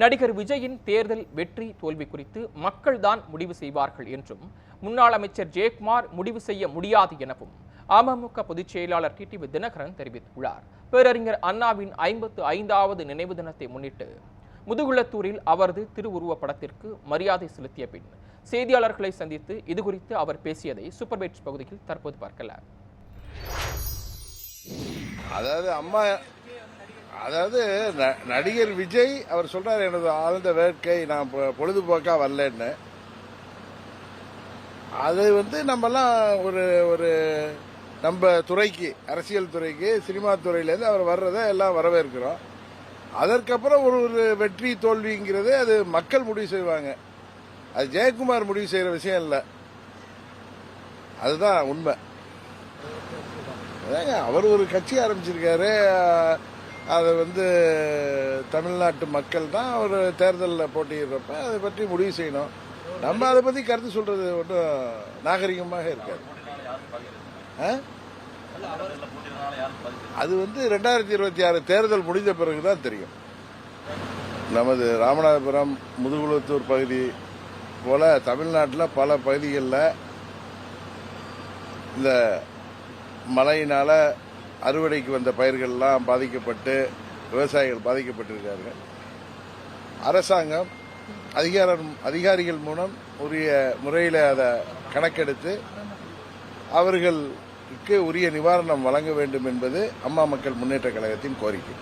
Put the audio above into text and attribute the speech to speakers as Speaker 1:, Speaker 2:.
Speaker 1: நடிகர் விஜயின் தேர்தல் வெற்றி தோல்வி குறித்து மக்கள்தான் முடிவு செய்வார்கள் என்றும் முன்னாள் அமைச்சர் ஜெயக்குமார் முடிவு செய்ய முடியாது எனவும் அமமுக பொதுச் செயலாளர் டிடிவி தினகரன் தெரிவித்துள்ளார். பேரறிஞர் அண்ணாவின் ஐம்பத்து ஐந்தாவது நினைவு தினத்தை முன்னிட்டு முதுகுளத்தூரில் அவரது திருவுருவப் படத்திற்கு மரியாதை செலுத்திய பின் செய்தியாளர்களை சந்தித்து இதுகுறித்து அவர் பேசியதை சூப்பர் பகுதியில் தற்போது பார்க்கலாம்.
Speaker 2: அதாவது அம்மா அதாவது ந- நடிகர் விஜய் அவர் சொல்றாரு எனது ஆழ்ந்த வேட்கை நான் பொழுதுபோக்கா வரலன்னு. அது வந்து நம்மலாம் ஒரு ஒரு நம்ம துறைக்கு அரசியல் துறைக்கு சினிமா துறையிலேருந்து அவர் வர்றதை எல்லாம் வரவேற்கிறோம். அதற்கப்புறம் ஒரு ஒரு வெற்றி தோல்விங்கிறது அது மக்கள் முடிவு செய்வாங்க. அது ஜெயக்குமார் முடிவு செய்யற விஷயம் இல்லை. அதுதான் உண்மை. அதாங்க அவர் ஒரு கட்சி ஆரம்பிச்சிருக்காரு. அதை வந்து தமிழ்நாட்டு மக்கள் தான் அவர் தேர்தலில் போட்டியிடுறப்ப அதை பற்றி முடிவு செய்யணும். நம்ம அதை பற்றி கருத்து சொல்கிறது ஒன்றும் நாகரிகமாக இருக்காது. அது வந்து ரெண்டாயிரத்தி இருபத்தி ஆறு தேர்தல் முடிந்த பிறகு தான் தெரியும். நமது ராமநாதபுரம் முதுகுளத்தூர் பகுதி போல தமிழ்நாட்டில் பல பகுதிகளில் இந்த மழையினால அறுவடைக்கு வந்த பயிர்கள்லாம் பாதிக்கப்பட்டு விவசாயிகள் பாதிக்கப்பட்டிருக்காங்க. அரசாங்கம் அதிகாரம் அதிகாரிகள் மூலம் உரிய முறையில் அதை கணக்கெடுத்து அவர்களுக்கு உரிய நிவாரணம் வழங்க வேண்டும் என்பது அம்மா மக்கள் முன்னேற்ற கழகத்தின் கோரிக்கை.